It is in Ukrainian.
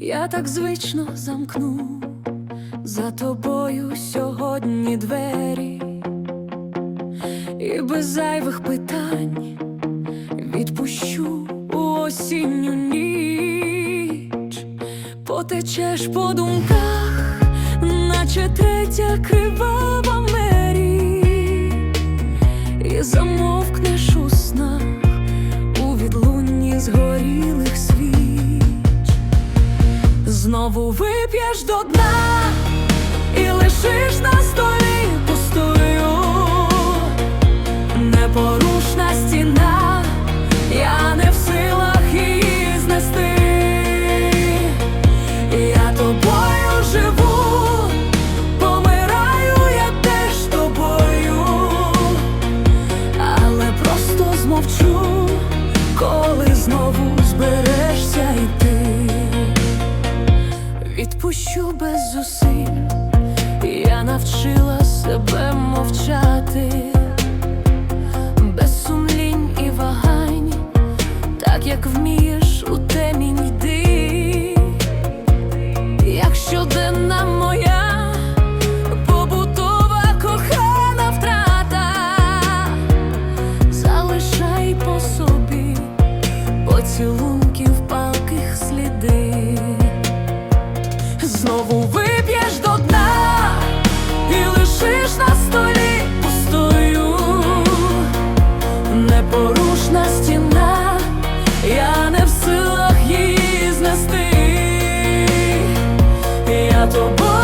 Я так звично замкну за тобою сьогодні двері, і без зайвих питань відпущу у осінню ніч, потечеш по думках, наче третя кривава мері, і замовкнеш у снах у відлунні згорілих свіч. Знову вип'єш до дна і лишиш на столі пустую. Непорушна стіна, я не в силах її знести, я тобою живу, помираю я теж тобою, але просто змовчу, коли знову зберешся Відпущу без зусиль, я навчила себе мовчати, без сумлінь і вагань, так як вмієш у темінь йди, як щоденна моя побутова кохана втрата, залишай по собі поцілунків Знову вип'єш до дна і лишиш на столі пустою непорушна стіна, я не в силах її знести, я тобою